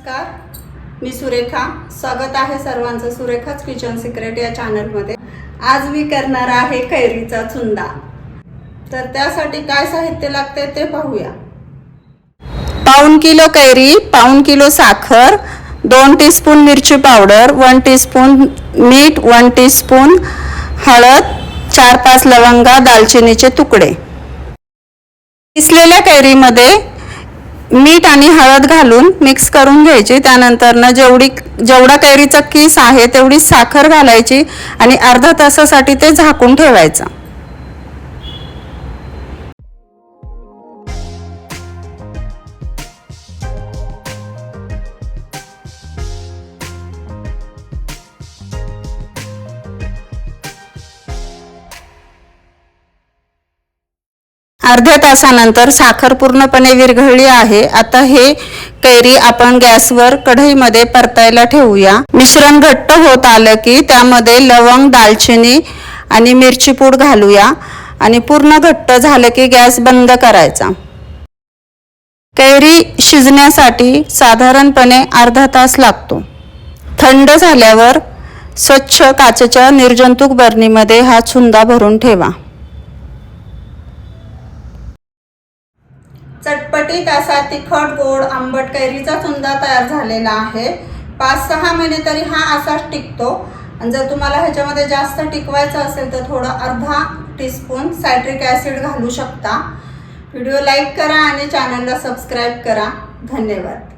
नमस्कार. मी सुरेखा. स्वागत आहे सर्वांचं सुरेखाच किचन सिक्रेट या चॅनलमध्ये. आज मी करणार आहे कैरीचा चुंदा. तर त्यासाठी काय साहित्य लागते ते पाहूया. पाऊन किलो कैरी पाऊन किलो साखर दोन टीस्पून मिरची पावडर वन टीस्पून मीठ वन टीस्पून हळद चार पाच लवंगा दालचिनीचे तुकडे. किसलेल्या कैरीमध्ये मीठ आणि हळद घालून मिक्स करून घ्यायची. त्यानंतर ना जेवढी जेवढा कैरीचा किस आहे तेवढी साखर घालायची आणि अर्धा तासासाठी ते झाकून ठेवायचं. अर्ध्या तासानंतर साखर पूर्णपणे विरघळली आहे. आता हे कैरी आपण गॅसवर कढईमध्ये परतायला ठेवूया. मिश्रण घट्ट होत आलं की त्यामध्ये लवंग दालचिनी आणि मिरची पूड घालूया आणि पूर्ण घट्ट झालं की गॅस बंद करायचा. कैरी शिजण्यासाठी साधारणपणे अर्धा तास लागतो. थंड झाल्यावर स्वच्छ काचेच्या निर्जंतुक बरणीमध्ये हा छुंदा भरून ठेवा. चटपटीत असा तिखट गोड आंबट कैरीचा चुंदा तयार झालेला आहे. पाच सहा महिने तरी हा असाच टिकतो. आणि जर तुम्हाला ह्याच्यामध्ये जास्त टिकवायचं असेल तर थोडं अर्धा टीस्पून सायट्रिक ॲसिड घालू शकता. व्हिडिओ लाईक करा आणि चॅनलला सबस्क्राईब करा. धन्यवाद.